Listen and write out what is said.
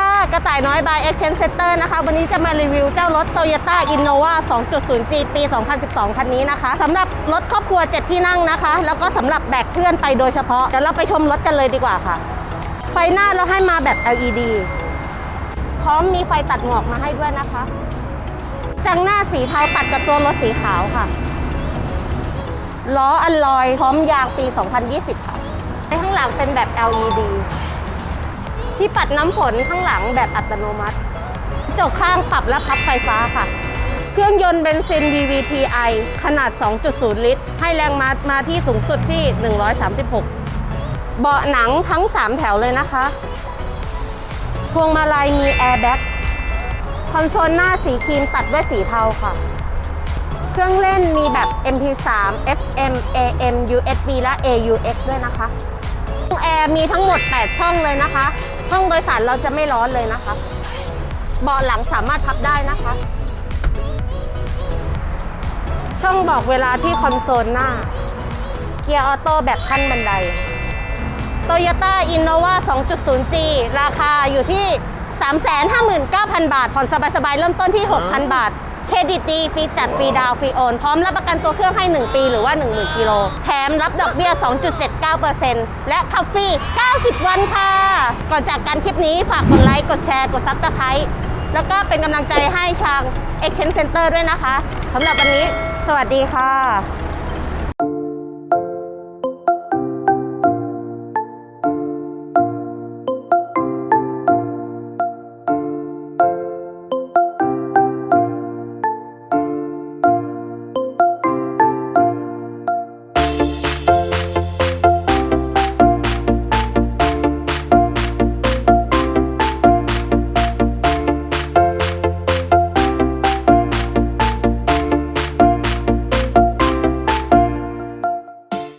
ะ กระต่ายน้อยบาย Exchange Center นะคะ วันนี้จะมารีวิวเจ้ารถ Toyota Innova 2.0G ปี 2012 คันนี้นะคะสำหรับรถครอบครัว 7 ที่นั่งนะคะ แล้วก็สำหรับแบกเพื่อนไปโดยเฉพาะเดี๋ยวเราไปชมรถกันเลยดีกว่าค่ะ ไฟหน้าเราให้มาแบบ LED พร้อมมีไฟตัดหมอกมาให้ด้วยนะคะ จังหน้าสีเทาตัดกับตัวรถสีขาวค่ะ ล้ออัลลอย พร้อมยางปี 2020 ค่ะในข้างหลังเป็นแบบ LED ที่ปัดน้ำฝนข้างหลังแบบอัตโนมัติจกข้างปรับและพับไฟฟ้าค่ะ เครื่องยนต์เบนซิน VVTi ขนาด 2.0 ลิตร ให้แรงม้ามาที่สูงสุดที่ 136 เบาะหนังทั้ง 3 แถวเลยนะคะ พวงมาลัยมีแอร์แบ็กคอนโซลหน้าสีครีมตัดด้วยสีเทาค่ะ เครื่องเล่นมีแบบ MP3 FM AM USB และ AUX ด้วยนะคะแอร์มีทั้งหมด 8 ช่องเลยนะคะ ห้องโดยสารเราจะไม่ร้อนเลยนะคะ เบาะหลังสามารถพับได้นะคะ ช่องบอกเวลาที่คอนโซลหน้า เกียร์ออโต้แบบขั้นบันได Toyota Innova 2.0G ราคาอยู่ที่ 359,000 บาท ผ่อนสบายๆ เริ่มต้นที่ 6,000 บาท เครดิตดีฟรีจัดฟรีดาวฟรีโอน พร้อมรับประกันตัวเครื่องให้ 1 ปีหรือว่า 10,000กิโล แถมรับดอกเบี้ย 2.79%และขับฟรี 90 วันค่ะ ก่อนจากการคลิปนี้ฝากกดไลค์ กดแชร์ กดซับสไครต์แล้วก็เป็นกำลังใจให้ชาง Exchange Center ด้วยนะคะสำหรับวันนี้ สวัสดีค่ะ